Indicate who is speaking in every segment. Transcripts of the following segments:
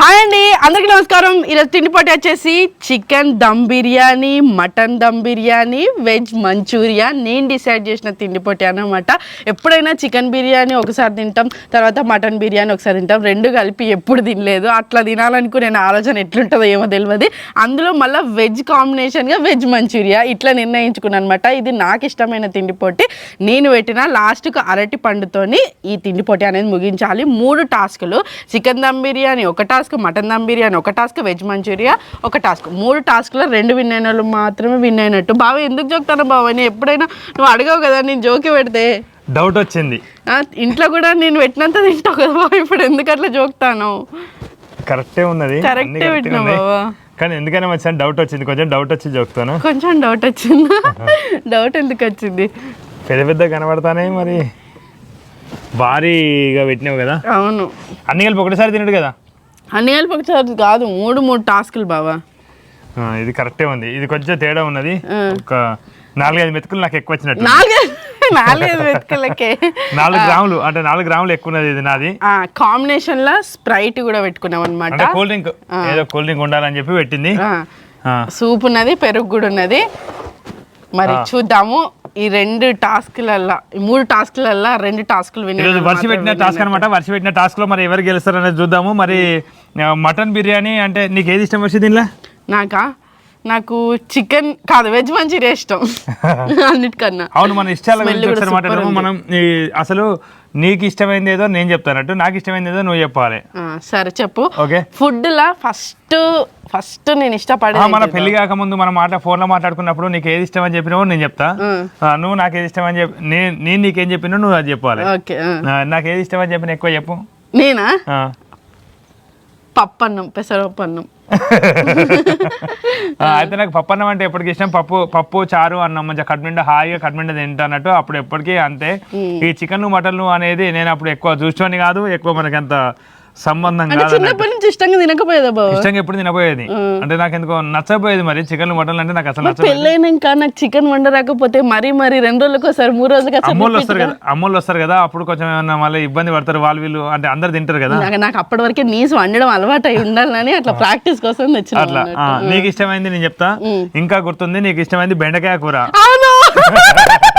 Speaker 1: Hi. అందరికీ నమస్కారం. ఈరోజు తిండిపోటీ వచ్చేసి chicken dum biryani mutton dum biryani veg manchuria. నేను డిసైడ్ చేసిన తిండిపోటీ అనమాట ఎప్పుడైనా చికెన్ బిర్యానీ ఒకసారి తింటాం తర్వాత మటన్ బిర్యానీ ఒకసారి తింటాం. రెండు కలిపి ఎప్పుడు తినలేదు. అట్లా తినాలనుకునే ఆలోచన ఎట్లుంటుందో ఏమో తెలియదు అందులో మళ్ళీ వెజ్ కాంబినేషన్గా వెజ్ మంచూరియా ఇట్లా నిర్ణయించుకున్నాను అనమాట ఇది నాకు ఇష్టమైన తిండిపోటీ నేను పెట్టిన లాస్ట్కు అరటి పండుతోని ఈ తిండిపోటీ అనేది ముగించాలి. మూడు టాస్కులు. చికెన్ దమ్ బిర్యానీ ఒక టాస్క్ మటన్ దమ్ బిర్యానీ ఒక టాస్క్ వెజ్ మంచూరియా ఒక టాస్క్. మూడు టాస్క్లో రెండు విన్ అయిన వాళ్ళు మాత్రమే విన్ అయినట్టు. బావ ఎందుకు జోక్తాను బావ? నేను ఎప్పుడైనా నువ్వు అడగవు కదా నేను జోకి పెడితే.
Speaker 2: డౌట్ వచ్చింది.
Speaker 1: ఇంట్లో కూడా నేను పెట్టినంత తింటావు కదా బావ ఇప్పుడు ఎందుకు అట్లా జోక్తాను?
Speaker 2: కరెక్టే ఉన్నది.
Speaker 1: పెట్టినావు
Speaker 2: ఉన్నాయి.
Speaker 1: బావా.
Speaker 2: కానీ ఎందుకైనా వచ్చాను డౌట్ వచ్చింది. కొంచెం డౌట్ వచ్చి చెప్తాను
Speaker 1: కొంచెం డౌట్ వచ్చింది? డౌట్ ఎందుకు వచ్చింది?
Speaker 2: పెద్ద పెద్ద కనబడతానే మరి. భారీగా పెట్టినావు కదా?
Speaker 1: అవును.
Speaker 2: అన్ని కలిపి ఒకటేసారి తినడు కదా?
Speaker 1: అన్ని కలిపి ఒకసారి కాదు మూడు మూడు టాస్కులు బావా.
Speaker 2: ఇది కరెక్టే ఉంది. ఇది కొంచెం తేడా ఉన్నది. ఒక నాలుగైదు మెతుకులు నాకు ఎక్కువ వచ్చినట్టు
Speaker 1: నాలుగు నాలుగైదు వెతుకలకే
Speaker 2: నాలుగు గ్రాములు అంటే నాలుగు గ్రాములు ఎక్కువ ఉన్నది ఇది నాది.
Speaker 1: కాంబినేషన్లో స్ప్రైట్ కూడా పెట్టుకున్నాం అనమాట
Speaker 2: కూల్ డ్రింక్ ఏదో కూల్ డ్రింక్ ఉండాలని చెప్పి పెట్టింది.
Speaker 1: సూప్ ఉన్నది పెరుగు కూడా ఉన్నది. మరి చూద్దాము. ఈ రెండు టాస్క్లల్లా ఈ మూడు టాస్క్లల్లా రెండు టాస్కులు
Speaker 2: ఈరోజు వర్షి పెట్టిన టాస్క్ అనమాట. వర్షి పెట్టిన టాస్క్లో మరి ఎవరు గెలుస్తారు అనేది చూద్దాము. మరి మటన్ బిర్యానీ అంటే నీకు ఏది ఇష్టం వచ్చి దీనిలో?
Speaker 1: నాకా? నాకు చికెన్ కాదు వెజ్ మంచూరియా ఇష్టం. అన్నిటికన్నా.
Speaker 2: అవును మన ఇష్టాల గురించి ఒకసారి మాట్లాడము. మనం అసలు నీకు ఇష్టమైంది ఏదో నేను చెప్తానట్టు నాకు ఇష్టమైంది ఏదో నువ్వు చెప్పాలి.
Speaker 1: సరే చెప్పు.
Speaker 2: ఓకే.
Speaker 1: ఫుడ్ లా ఫస్ట్ ఫస్ట్ నేను
Speaker 2: ఆ,
Speaker 1: ఇష్టపడేది
Speaker 2: మన పెళ్ళి కాకముందు మనం మాట ఫోన్లో మాట్లాడుకున్నప్పుడు నీకు ఏది ఇష్టం అని చెప్పినావో నేను చెప్తా. నువ్వు నాకు ఏది ఇష్టం అని చెప్పి నేను నేను నీకేం చెప్పినా నువ్వు అది చెప్పాలి. నాకు ఏది ఇష్టం అని చెప్పిన ఎక్కువ చెప్పు.
Speaker 1: నేనా?
Speaker 2: ఆ.
Speaker 1: పప్పు
Speaker 2: అయితే నాకు పప్పు అన్నం అంటే ఎప్పటికి ఇష్టం. పప్పు పప్పు చారు అన్నం. మంచిగా కడుపునిండా హాయిగా కడుపునిండా తింటానట్టు అప్పుడు ఎప్పటికీ అంతే. ఈ చికెన్ మటన్ అనేది నేను అప్పుడు ఎక్కువ చూసుకొని కాదు. ఎక్కువ మనకి అంత సంబంధం కాదు
Speaker 1: చిన్నప్పటి నుంచి ఇష్టంగా తినకపోయేదా బాబు
Speaker 2: ఇష్టంగా ఎప్పుడు తినపోయేది అంటే నాకు ఎందుకో నచ్చపోయేది మరి. చికెన్ మటన్ అంటే నాకు అసలు నచ్చదు
Speaker 1: పెళ్ళైనాక నాకు చికెన్ వండరాకపోతే మరీ మరీ రెండు రోజులకు ఒకసారి మూడు రోజులకి
Speaker 2: అమ్మోళ్ళు వస్తారు కదా అమ్మోళ్ళు వస్తారు కదా అప్పుడు కొంచెం ఏమన్నా మళ్ళీ ఇబ్బంది పడతారు వాళ్ళు వీళ్ళు అంటే అందరు తింటారు కదా.
Speaker 1: నాకు అప్పటి వరకే నీసు వండడం అలవాటు అయి ఉండాలని అట్లా ప్రాక్టీస్ కోసం తెచ్చిన
Speaker 2: అట్లా. నీకు ఇష్టమైంది నేను చెప్తా. ఇంకా గుర్తుంది నీకు ఇష్టమైంది బెండకాయ కూర.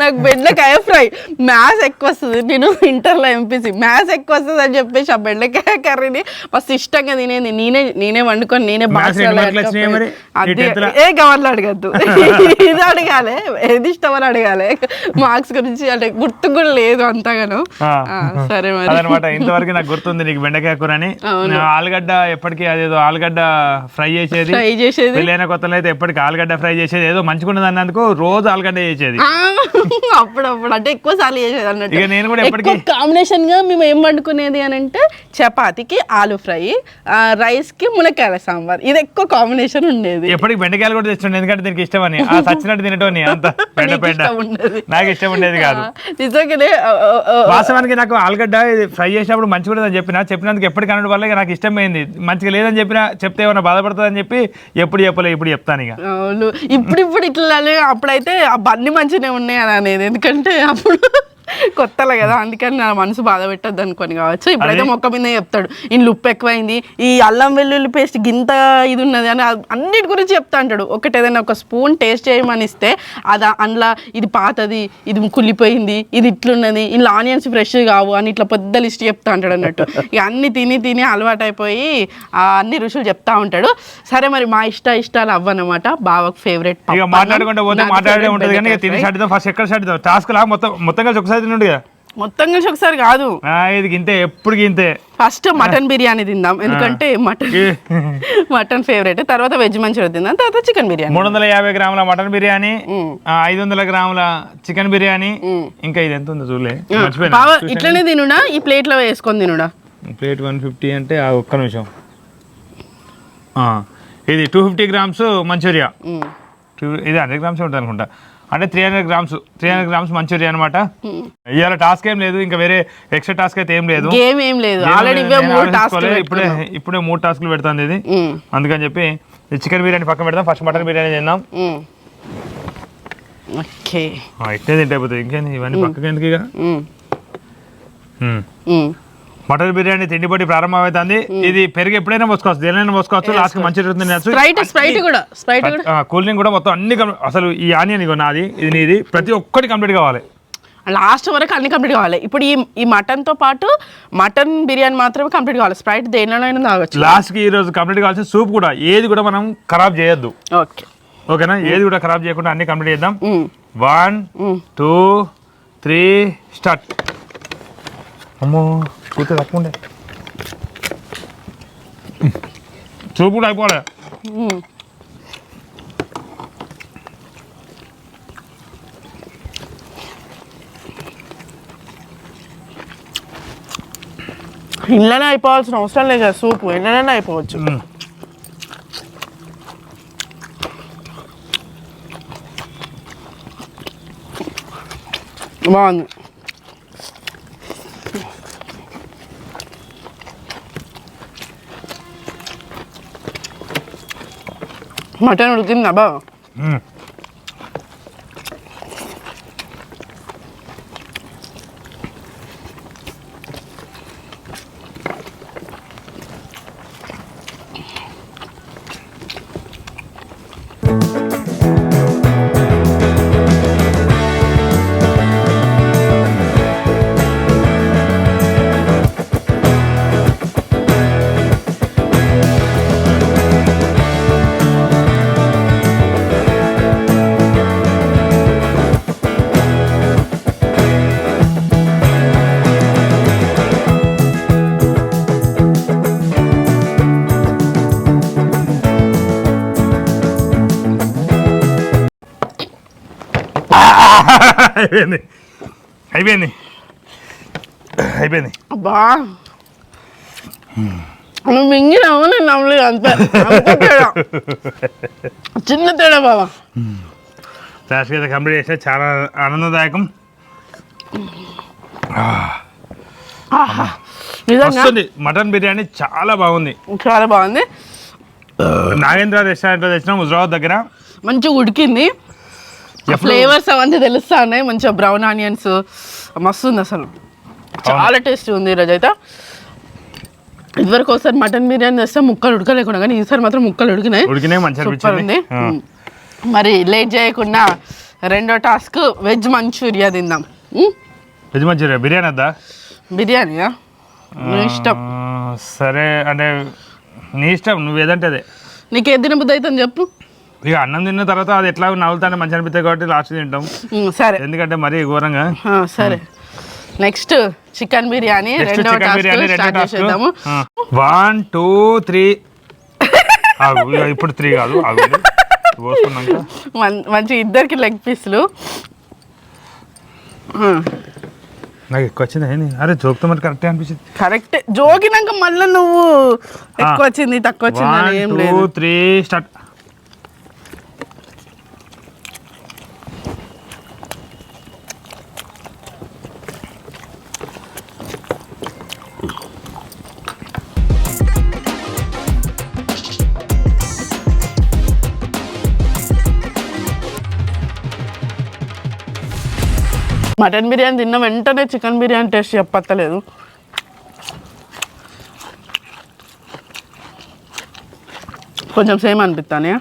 Speaker 1: నాకు బెండకాయ ఫ్రై. మ్యాథ్స్ ఎక్కువ వస్తుంది నేను ఇంటర్లో ఎంపీసీ. మ్యాథ్స్ ఎక్కువ వస్తుంది అని చెప్పేసి ఆ బెండకాయ కర్రీని మస్తు ఇష్టంగా తినేది. నేనే నేనే వండుకొని నేనే? ఏ గవర్నలు అడగద్దు. ఇది అడగాలి. ఏది ఇష్టం అని అడగాలి. మార్క్స్ గురించి అంటే గుర్తు కూడా లేదు అంతగాను. సరే మరి.
Speaker 2: అదనమాట. ఇంతవరకు నాకు గుర్తుంది నీకు బెండకాయ కూర అని. ఆలుగడ్డ ఎప్పటికీ అదేదో ఆలుగడ్డ ఫ్రై చేసేది.
Speaker 1: ట్రై చేసేది.
Speaker 2: పెళ్ళైన కొత్తలో అయితే ఎప్పటికీ ఆలుగడ్డ ఫ్రై చేసేది. ఏదో మంచిగా ఉన్నది అన్నందుకు రోజు ఆలుగడ్డ చేసేది.
Speaker 1: అప్పుడప్పుడు. అంటే ఎక్కువ సార్లు చేసేది అన్నట్టు.
Speaker 2: కూడా
Speaker 1: ఎక్కువ కాంబినేషన్గా మేము ఏం వండుకునేది అని అంటే చపాతీకి ఆలు ఫ్రై రైస్కి మునక్కాయల సాంబార్. ఇది ఎక్కువ కాంబినేషన్ ఉండేది.
Speaker 2: ఎప్పటికి బెండకాయలు కూడా తెస్తుండే ఎందుకంటే దీనికి ఇష్టమని ఆ సచ్చినట్టు తినటోని అంత. పెండ
Speaker 1: నీకు
Speaker 2: పెండ.
Speaker 1: ఇష్టం ఉండదు.
Speaker 2: నాకు ఇష్టం ఉండేది కాదు.
Speaker 1: నిజంగానే
Speaker 2: వాస్తవానికి నాకు ఆలుగడ్డ ఇది ఫ్రై చేసినప్పుడు మంచిగా ఉండదని చెప్పిన చెప్పినందుకు ఎప్పటికి అనడం వల్ల నాకు ఇష్టమైంది. మంచిగా లేదని చెప్పిన చెప్తే ఏమైనా బాధపడుతుందని చెప్పి ఎప్పుడు చెప్పలే ఇప్పుడు చెప్తాను ఇక.
Speaker 1: ఇప్పుడు ఇప్పుడు ఇట్లా అప్పుడైతే ఆ బన్ని మంచిగానే ఉన్నాయి అని అనేది. ఎందుకంటే అప్పుడు కొత్తలే కదా అందుకని నా మనసు బాధ పెట్టద్దు అనుకొని కావచ్చు. ఇప్పుడైతే మొక్క మీద చెప్తాడు ఇంట్లో ఉప్పు ఎక్కువైంది ఈ అల్లం వెల్లుల్లి పేస్ట్ గింత ఇది ఉన్నది అని అన్నిటి గురించి చెప్తా అంటాడు. ఒకటి ఏదైనా ఒక స్పూన్ టేస్ట్ చేయమని ఇస్తే అది అందులో ఇది పాతది ఇది కుళ్ళిపోయింది ఇది ఇట్లున్నది ఇంట్లో ఆనియన్స్ ఫ్రెష్ కావు అని ఇట్లా పెద్ద లిస్ట్ చెప్తా అంటాడు అన్నట్టు. ఇక అన్ని తిని తిని అలవాటైపోయి ఆ అన్ని రుచులు చెప్తా ఉంటాడు. సరే మరి మా ఇష్ట ఇష్టాలు అవ్వనమాట బావకు ఫేవరెట్
Speaker 2: మాట్లాడుకుంటే పోతే మాట్లాడే ఉంటుంది కానీ తిని ఫస్ట్ ఎక్కడ టాస్క్ లా మొత్తం మొత్తం కలిసి ఒకసారి కదా
Speaker 1: మొత్తం కలిసి ఒకసారి కాదు.
Speaker 2: ఇది ఇంతే ఎప్పుడు ఇంతే
Speaker 1: ఫస్ట్ మటన్ బిర్యానీ తిందాం. ఎందుకంటే మటన్ మటన్ ఫేవరెట్ తర్వాత వెజ్ మంచూరియా తిందాం. తర్వాత చికెన్ బిర్యానీ.
Speaker 2: మూడు వందల యాభై గ్రాముల మటన్ బిర్యానీ ఐదు వందల గ్రాముల చికెన్ బిర్యానీ. ఇంకా ఇది ఎంత ఉందో చూడలే.
Speaker 1: ఇట్లనే తినుడా? ఈ ప్లేట్లో వేసుకొని తినుడా?
Speaker 2: ప్లేట్ వన్ ఫిఫ్టీ అంటే ఆ ఒక్క నిమిషం. ఇది టూ ఫిఫ్టీ గ్రామ్స్ మంచూరియా. ఇది హండ్రెడ్ గ్రామ్స్ ఉంటుంది అనుకుంటా అంటే three hundred grams three hundred grams manchuria అనమాట ఇవాళ టాస్క్ ఏం లేదు ఇంకా వేరే ఎక్స్ట్రా టాస్క్ అయితే ఏం లేదు.
Speaker 1: గేమ్ ఏం లేదు.
Speaker 2: ఏం
Speaker 1: ఆల్రెడీ.
Speaker 2: ఇప్పుడే ఇప్పుడే మూడు టాస్క్లు పెడుతుంది ఇది. అందుకని చెప్పి చికెన్ బిర్యానీ పక్కన పెడదాం ఫస్ట్ మటన్ బిర్యానీ తిందాం.
Speaker 1: ఓకే
Speaker 2: ఆ, ఇట్టే తింటే అయిపోతుంది ఇంకేంది? ఇవన్నీ పక్కకి ఎందుకు ఇక. మటన్ బిర్యానీ తిండి పొట్టి ప్రారంభమవుతుంది. ఇది పెరుగు ఎప్పుడైనా పోసుకోవచ్చు దేనైనా పోసుకోవచ్చు లాస్ట్ మంచి
Speaker 1: స్ప్రైట్ కూడా స్ప్రైట్ కూడా.
Speaker 2: కూల్ డ్రింక్ కూడా మొత్తం అన్ని అసలు ఈ ఆనియన్ ఇగో నాది ఇది నీది ప్రతి ఒక్కటి కంప్లీట్ కావాలి.
Speaker 1: లాస్ట్ వరకు అన్ని కంప్లీట్ కావాలి. ఇప్పుడు ఈ ఈ మటన్తో పాటు మటన్ బిర్యానీ మాత్రమే కంప్లీట్ కావాలి. స్ప్రైట్ దేనిలోనైనా తాగొచ్చు.
Speaker 2: లాస్ట్కి ఈ రోజు కంప్లీట్ కావాల్సిన సూప్ కూడా ఏది కూడా మనం ఖరాబ్ చేయొద్దు.
Speaker 1: ఓకే.
Speaker 2: ఓకేనా? ఏది కూడా ఖరాబ్ చేయకుండా అన్ని కంప్లీట్ చేద్దాం. వన్. Two three start. అమ్మో కూర్చో తక్కువ ఉండే సూప్ కూడా అయిపోలే.
Speaker 1: ఇళ్ళనే అయిపోవాల్సిన అవసరం లేదు కదా సూప్. ఇళ్ళనే అయిపోవచ్చు.
Speaker 2: మ్మ్.
Speaker 1: బాగుంది. మటన్ ఉడికిందా బా
Speaker 2: అయిపోయింది. అయిపోయింది. అయిపోయింది.
Speaker 1: అబ్బా. నువ్వు మింగినావు నేను నమ్మలేదు అంతే. తేడా. చిన్న తేడా బాబా
Speaker 2: లాస్ట్ అయితే కంప్లీట్ చేస్తే చాలా ఆనందదాయకం. వస్తుంది. మటన్ బిర్యానీ చాలా బాగుంది.
Speaker 1: చాలా బాగుంది.
Speaker 2: నాగేంద్ర రెస్టారెంట్లో తెచ్చిన హుజరాబాద్ దగ్గర.
Speaker 1: మంచిగా ఉడికింది. ఫ్లేవర్స్ అవన్నీ తెలుస్తా ఉన్నాయి మంచిగా బ్రౌన్ ఆనియన్స్ మస్తు ఉంది అసలు చాలా టేస్టీ ఉంది ఈరోజు అయితే. ఇదివరకు ఒకసారి మటన్ బిర్యానీ చేస్తే ముక్కలు ఉడకలేకుండా కానీ ఈసారి మాత్రం ముక్కలు ఉడికినాయి. సూపర్ ఉంది. మరి లేట్ చేయకుండా రెండో టాస్క్ వెజ్ మంచూరియా తిందాం?
Speaker 2: వెజ్ మంచూరియా బిర్యానీ వద్దా?
Speaker 1: బిర్యానీయా? నీ ఇష్టం.
Speaker 2: సరే అంటే నీ ఇష్టం నువ్వు ఏదంటే అదే.
Speaker 1: నీకు ఏది తినబుద్ధి అవుతుంది చెప్పు.
Speaker 2: ఇక అన్నం తిన్న తర్వాత అది ఎట్లా నవ్వుతానే మంచి అనిపిస్తుంది కాబట్టి లాస్ట్ తింటాం.
Speaker 1: సరే.
Speaker 2: ఎందుకంటే మరీ ఘోరంగా.
Speaker 1: సరే. నెక్స్ట్ చికెన్ బిర్యానీ రెండో
Speaker 2: వన్ టూ త్రీ ఇప్పుడు త్రీ కాదు
Speaker 1: మంచి ఇద్దరికి లెగ్ పీసులు
Speaker 2: నాకు ఎక్కువ వచ్చింది అరే జోక్తో మరి కరెక్టే అనిపించింది.
Speaker 1: కరెక్ట్ జోకినాక మళ్ళీ నువ్వు ఎక్కువ వచ్చింది తక్కువ వచ్చింది ఏం లేదు.
Speaker 2: త్రీ స్టార్ట్
Speaker 1: మటన్ బిర్యానీ తిన్న వెంటనే చికెన్ బిర్యానీ టేస్ట్ చెప్పత్తలేదు కొంచెం సేమ్ అనిపిస్తానే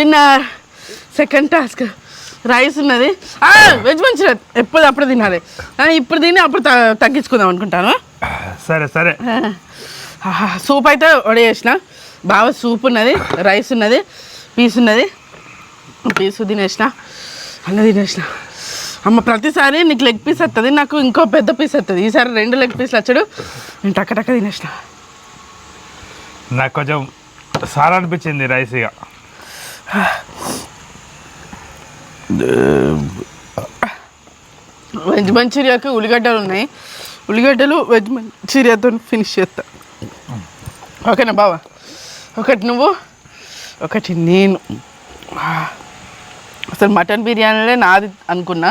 Speaker 1: విన్నర్ సెకండ్ టాస్క్ రైస్ ఉన్నది. వెజ్ మంచూరియా ఎప్పుడు అప్పుడు తినాలి. ఇప్పుడు తిని అప్పుడు తగ్గించుకుందాం అనుకుంటాను.
Speaker 2: సరే సరే.
Speaker 1: సూప్ అయితే వడేసిన బాగా సూప్ ఉన్నది రైస్ ఉన్నది పీస్ ఉన్నది. పీసు తినేసిన అన్న తినేసిన. అమ్మ ప్రతిసారి నీకు లెగ్ పీస్ వస్తుంది నాకు ఇంకో పెద్ద పీస్ వస్తుంది ఈసారి రెండు లెగ్ పీస్లు వచ్చాడు. నేను టక్క టక్క తినేసిన.
Speaker 2: నాకు కొంచెం సార్ అనిపించింది రైస్ ఇక.
Speaker 1: వెజ్ మంచూరియాకి ఉల్లిగడ్డలు ఉన్నాయి. ఉల్లిగడ్డలు వెజ్ మంచూరియాతో ఫినిష్ చేస్తా. ఓకేనా బావా? ఒకటి నువ్వు ఒకటి నేను. అసలు మటన్ బిర్యానీలే నాది అనుకున్నా.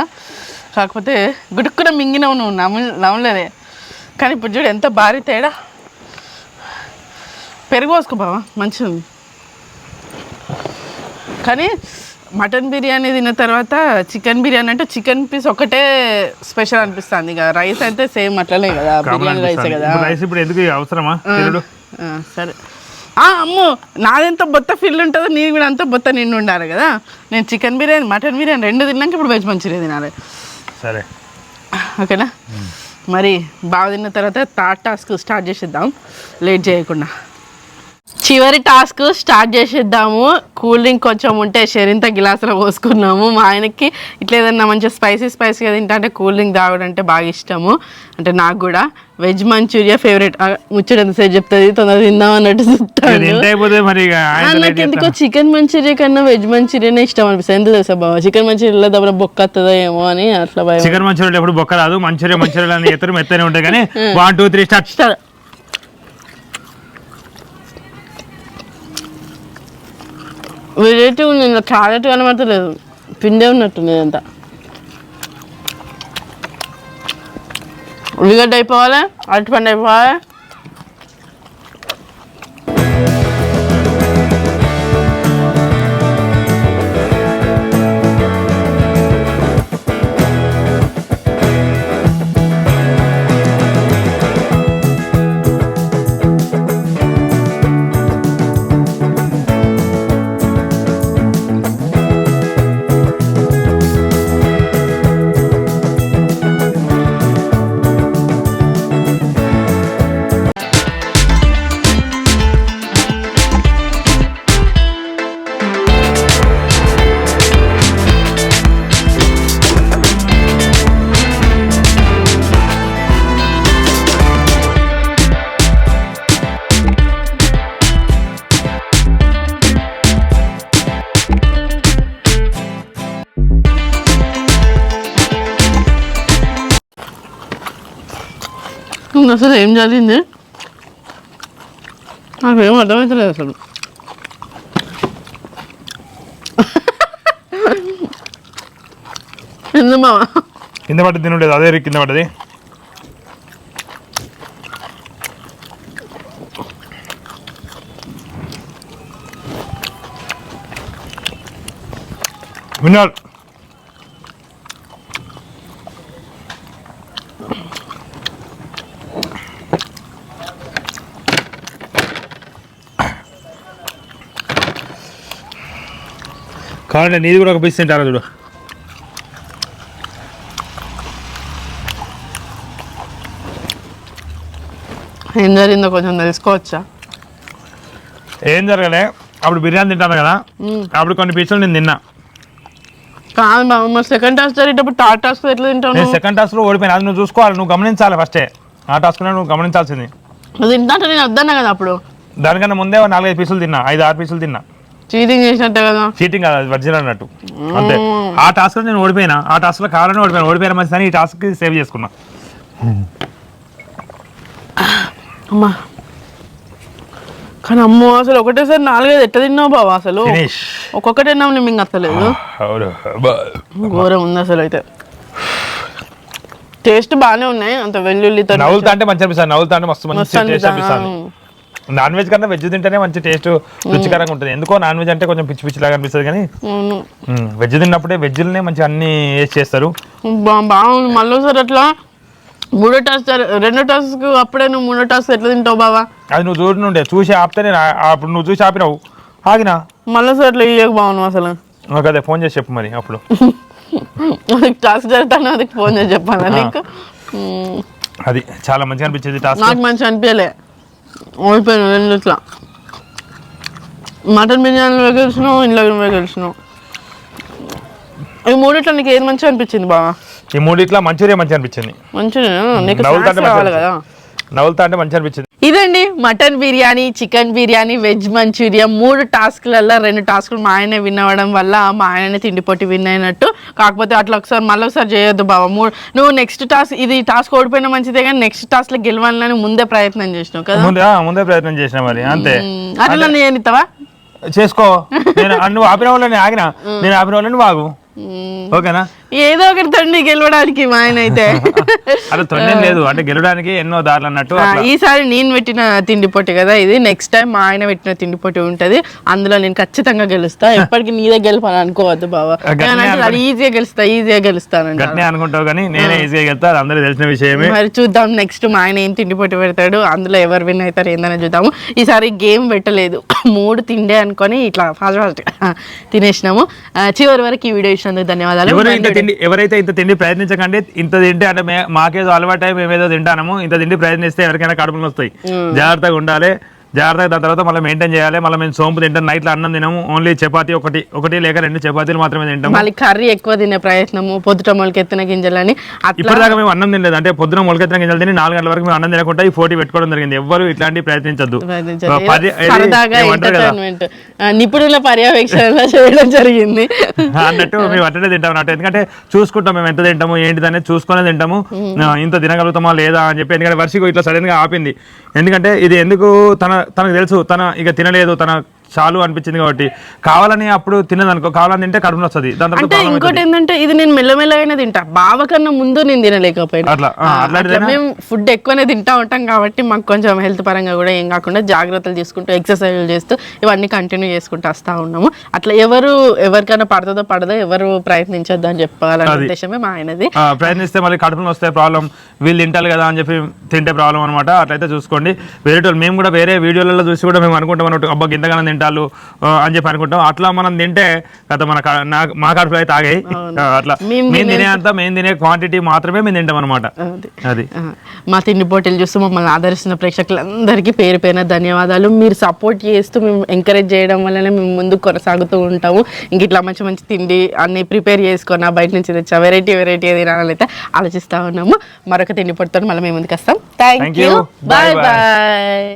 Speaker 1: కాకపోతే గుడుక్కున మింగినవు నువ్వు నమ్మ నమ్మలేదే కానీ ఇప్పుడు చూడు ఎంత భారీ తేడా. పెరుగు పోసుకో బావా మంచిగా ఉంది కానీ మటన్ బిర్యానీ తిన్న తర్వాత చికెన్ బిర్యానీ అంటే చికెన్ పీస్ ఒకటే స్పెషల్ అనిపిస్తుంది. ఇక రైస్ అయితే సేమ్ అట్లనే కదా బిర్యానీ రైసే కదా.
Speaker 2: రైస్ ఇప్పుడు ఎందుకు అవసరమా?
Speaker 1: సరే. అమ్ము నాదెంత బొత్త ఫిల్ ఉంటుందో నీది కూడా అంత బొత్త నిండు ఉండాలి కదా. నేను చికెన్ బిర్యానీ మటన్ బిర్యానీ రెండు తిన్నాక ఇప్పుడు వెజ్ మంచూరియా తినాలి.
Speaker 2: సరే.
Speaker 1: ఓకేనా? మరి బాగా తిన్న తర్వాత థర్డ్ టాస్క్ స్టార్ట్ చేసేద్దాం. లేట్ చేయకుండా. చివరి టాస్క్ స్టార్ట్ చేసేద్దాము. కూల్ డ్రింక్ కొంచెం ఉంటే షెరింత గిలాసులో పోసుకున్నాము. మా ఆయనకి ఇట్లా ఏదన్నా మంచిగా స్పైసీ స్పైసీగా తింటా అంటే కూల్ డ్రింక్ తాగడం అంటే బాగా ఇష్టము. అంటే నాకు కూడా. Veg manchuria favourite. ముచ్చట ఎంతసేపు చెప్తుంది? తొందరగా తిందాం అన్నట్టు చెప్తాను నాకు ఎందుకో చికెన్ మంచూరియా కన్నా వెజ్ మంచూరియానే ఇష్టం అనిపిస్తుంది. ఎందుకు తెలుసా బాబా? చికెన్ మంచూరియాలో దబ్బర బొక్క వస్తుందో ఏమో అని అట్లా
Speaker 2: చికెన్ మంచూరియా ఎప్పుడు బొక్క రాదు. మంచూరియా మంచూరియా అని ఎత్తరు మెత్తనే ఉంటాయి. కానీ one two three start.
Speaker 1: Variety ఉంది ఇందులో క్యారెట్ కనబడతలేదు. పిండే ఉన్నట్టుంది ఇదంతా. ఉల్లిగడ్డ అయిపోవాలి? అరటిపండు అయిపోవాలి? అసలు ఏం జరిగింది నాకేం అర్థమవుతలేదు అసలు ఎందుకు మావా
Speaker 2: కింద పడ్డది తినలేదు అదే కింద పడ్డది విన్నారు కావాలంటే నీది కూడా ఒక పీస్ తింటారా చూడు.
Speaker 1: ఏం జరిగిందో కొంచెం తెలుసుకోవచ్చా?
Speaker 2: ఏం జరగలే అప్పుడు బిర్యానీ తింటాను కదా. అప్పుడు కొన్ని పీసులు నేను తిన్నా.
Speaker 1: కాదు బాబు మరి సెకండ్ టాస్క్ జరిగేటప్పుడు థర్డ్ టాస్క్ ఎట్లా తింటావు
Speaker 2: నేను? సెకండ్ టాస్క్లో ఓడిపోయినా అది నువ్వు చూసుకోవాలి నువ్వు గమనించాలి ఫస్టే ఆ టాస్క్లో నువ్వు గమనించాల్సింది.
Speaker 1: నువ్వు తింటాంటే నేను వద్దన్నా కదా అప్పుడు.
Speaker 2: దానికన్నా ముందే ఓ నాలుగైదు పీసులు తిన్నా ఐదు ఆరు పీసులు తిన్నా.
Speaker 1: చీటింగ్ చేసినట్టే కదా.
Speaker 2: చీటింగ్ కాదు వర్జిన్ అన్నట్టు. అంతే. ఆ టాస్క్లో నేను ఓడిపోయినా ఆ టాస్క్లో కావాలని ఓడిపోయినా ఓడిపోయిన మంచిదని ఈ టాస్క్ సేవ్ చేసుకున్నా.
Speaker 1: అమ్మా. కానీ అమ్మో అసలు ఒకటేసారి నాలుగైదు ఎట్ట తిన్నావు బాబా అసలు? ఒక్కొక్కటే నమ్మి మింగ అత్తలేదు ఘోరం ఉంది అసలు అయితే. టేస్ట్ బాగానే ఉన్నాయి అంత వెల్లుల్లితో
Speaker 2: నవ్వులుతా అంటే మంచి అనిపిస్తుంది నవ్వులుతా అంటే మస్తు మంచి టేస్ట్. అనిపిస్తుంది. నాన్ వెజ్ కన్నా వెజ్ తింటేనే మంచి టేస్ట్ రుచికరంగా ఉంటుంది. ఎందుకో నాన్ వెజ్ అంటే కొంచెం పిచ్చి పిచ్చిలాగా అనిపిస్తుంది కానీ. వెజ్ తిన్నప్పుడే వెజ్లనే మంచి అన్ని వేసి చేస్తారు.
Speaker 1: బాగుంది మళ్ళీ ఒకసారి అట్లా మూడో టాస్క్ రెండో టాస్క్ అప్పుడే నువ్వు మూడో టాస్క్ ఎట్లా తింటావు బావా?
Speaker 2: అది నువ్వు చూడనుండే చూసి ఆపితే నేను అప్పుడు నువ్వు చూసి ఆపినావు. ఆగినా?
Speaker 1: మళ్ళీ అట్లా ఇయ్యక బాగున్నావు అసలు.
Speaker 2: అదే ఫోన్ చేసి చెప్పు మరి అప్పుడు.
Speaker 1: టాస్క్ జరుగుతాను అది ఫోన్ చేసి చెప్పాలా నీకు.
Speaker 2: అది చాలా మంచిగా అనిపించింది టాస్క్
Speaker 1: నాకు మంచిగా అనిపించలే. ఓడిపోయాను రెండు ఇట్లా. మటన్ బిర్యానీలో గెలిచినావు ఇంట్లో గెలిచినావు ఈ మూడిట్లో నీకు ఏది మంచిగా అనిపించింది బాగా
Speaker 2: ఈ మూడిట్లా మంచూరియా మంచిగా అనిపించింది.
Speaker 1: మంచిగా నీకు కావాలి కదా.
Speaker 2: నవ్వులుతా అంటే మంచిగా అనిపించింది.
Speaker 1: ఇదండి mutton biryani chicken biryani veg manchuria. మూడు టాస్క్లలో రెండు టాస్కులు మా ఆయనే విన్ అవ్వడం వల్ల మా ఆయననే తిండిపోటీ విన్ అయినట్టు. కాకపోతే అట్లా ఒకసారి మళ్ళీ ఒకసారి చేయొద్దు బాబా మూడు నువ్వు నెక్స్ట్ టాస్క్ ఇది టాస్క్ ఓడిపోయినా మంచిదే కానీ నెక్స్ట్ టాస్క్లో గెలవాలని ముందే ప్రయత్నం చేసినావు కదా.
Speaker 2: ముందే ప్రయత్నం చేసిన మరి అంతే.
Speaker 1: అట్లా నేను
Speaker 2: చేసుకో. నేను నువ్వు ఆపిన వాళ్ళని ఆగిన. నేను ఆపిన వాళ్ళని బాగు ఓకేనా?
Speaker 1: ఏదో ఒకటి తండ్రి గెలవడానికి మా ఆయన అయితే.
Speaker 2: అలా తొందర లేదు. అంటే గెలవడానికి ఎన్నో దారులు అన్నట్టు
Speaker 1: ఈసారి నేను పెట్టిన తిండి పొట్టి కదా ఇది. నెక్స్ట్ టైం మా ఆయన పెట్టిన తిండి పొట్టి ఉంటది. అందులో నేను ఖచ్చితంగా గెలుస్తా. ఎప్పటికీ నీదే గెలపాలని అనుకోవద్దు బాబా అది ఈజీగా గెలుస్తా ఈజీగా గెలుస్తానంట
Speaker 2: గట్నే అనుకుంటావు కానీ నేనే ఈజీగా వెళ్తా అది అందరికీ తెలిసిన విషయమే.
Speaker 1: మరి చూద్దాం నెక్స్ట్ మా ఆయన ఏం తిండి పొట్టి పెడతాడు అందులో ఎవరు విన్ అవుతారు ఏందని చూద్దాము. ఈసారి గేమ్ పెట్టలేదు. మూడు తిండే అనుకొని ఇట్లా ఫాస్ట్ ఫాస్ట్ తినేసినాము. చివరి వరకు ఈ వీడియో ఇచ్చినందుకు ధన్యవాదాలు.
Speaker 2: ఎవరైతే ఇంత తిండి ప్రయత్నించకండి ఇంత తింటే అంటే మాకేదో అలవాటు మేమేదో తింటాము ఇంత తిండి ప్రయత్నిస్తే ఎవరికైనా కడుపులు వస్తాయి జాగ్రత్తగా ఉండాలి. జాగ్రత్తగా దాని తర్వాత మళ్ళీ మెయింటైన్ చేయాలి. మళ్ళీ మేము సోంపు తింటాం. నైట్లో అన్నం తినము. ఓన్లీ చపాతీ ఒకటి ఒకటి లేక రెండు చపాతీలు మాత్రమే తింటాము.
Speaker 1: మళ్ళీ కర్రీ ఎక్కువ తినే ప్రయత్నము. పొద్దుట మొలకెత్తిన గింజలని
Speaker 2: ఇప్పటిదాకా మేము అన్నం తినలేదు. అంటే పొద్దున మొలకెత్తిన గింజలు తిని నాలుగు గంటల వరకు మేము అన్నం తినకుండా ఈ పోటీ పెట్టుకోవడం జరిగింది. ఎవ్వరు ఇట్లాంటి ప్రయత్నించద్దు.
Speaker 1: నిపుణుల పర్యవేక్షణ చేయడం జరిగింది.
Speaker 2: అన్నట్టు మేము అట్టనే తింటాం అన్నట్టు. ఎందుకంటే చూసుకుంటాం మేము ఎంత తింటాము ఏంటిది అనేది చూసుకునే తింటాము. ఇంత తినగలుగుతామా లేదా అని చెప్పి. ఎందుకంటే వర్షికు ఇట్లా సడన్గా ఆపింది. ఎందుకంటే ఇది ఎందుకు తన తనకు తెలుసు తన ఇక తినలేదు తన చాలు అనిపించింది కాబట్టి. కావాలని అప్పుడు తినదనుకో కావాలని తింటే కడుపున వస్తుంది దాని తర్వాత
Speaker 1: అంటే ఇంకోటి ఏంటంటే ఇది నేను మెల్లమెల్లగానే తింటా. బావ కన్నా ముందు నేను తినలేకపోయినా.
Speaker 2: అట్లా ఆ,
Speaker 1: ఆ,
Speaker 2: అట్లాంటిదేనా?
Speaker 1: అట్లా మేము ఫుడ్ ఎక్కువనే తింటా ఉంటాం కాబట్టి మాకు కొంచెం హెల్త్ పరంగా కూడా ఏం కాకుండా జాగ్రత్తలు తీసుకుంటూ ఎక్సర్సైజ్ చేస్తూ ఇవన్నీ కంటిన్యూ చేసుకుంటూ వస్తూ ఉన్నాము. అట్లా ఎవరు ఎవరికైనా పడుతుందో పడదో ఎవరు ప్రయత్నించొద్దు అని చెప్పాలనే
Speaker 2: అది.
Speaker 1: ఉద్దేశమే మా ఆయనది.
Speaker 2: ఆ, ప్రయత్నిస్తే మళ్ళీ కడుపులో వస్తే ప్రాబ్లం వీళ్ళు తింటారు కదా అని చెప్పి తింటే ప్రాబ్లం అనమాట అట్లయితే చూసుకోండి. వేరే వాళ్ళు మేము కూడా వేరే వీడియోలలో చూసి కూడా మేము అనుకుంటాం అన్నట్టు అబ్బా గింతగానం తింటారు ఆ, అని చెప్పి అనుకుంటాం. అట్లా మనం తింటే కదా మన మా కడుపులో అయితే ఆగాయి అట్లా.
Speaker 1: మేము
Speaker 2: తినే అంత మేము తినే క్వాంటిటీ మాత్రమే మేము తింటాం అనమాట
Speaker 1: అది. మా తిండి పోటీలు చూస్తూ మమ్మల్ని ఆదరిస్తున్న ప్రేక్షకులందరికీ పేరు పేరున ధన్యవాదాలు. మీరు సపోర్ట్ చేస్తూ మేము ఎంకరేజ్ చేయడం వల్లనే మేము ముందుకు కొనసాగుతూ ఉంటాము. ఇంక ఇట్లా మంచి మంచి తిండి అన్ని ప్రిపేర్ చేసుకున్నా బయట నుంచి తెచ్చా వెరైటీ వెరైటీ తినాలని అయితే ఆలోచిస్తూ ఉన్నాము. మరొక తిండి పొడితో మళ్ళీ మేము ముందుకు వస్తాం. Thank you bye. బాయ్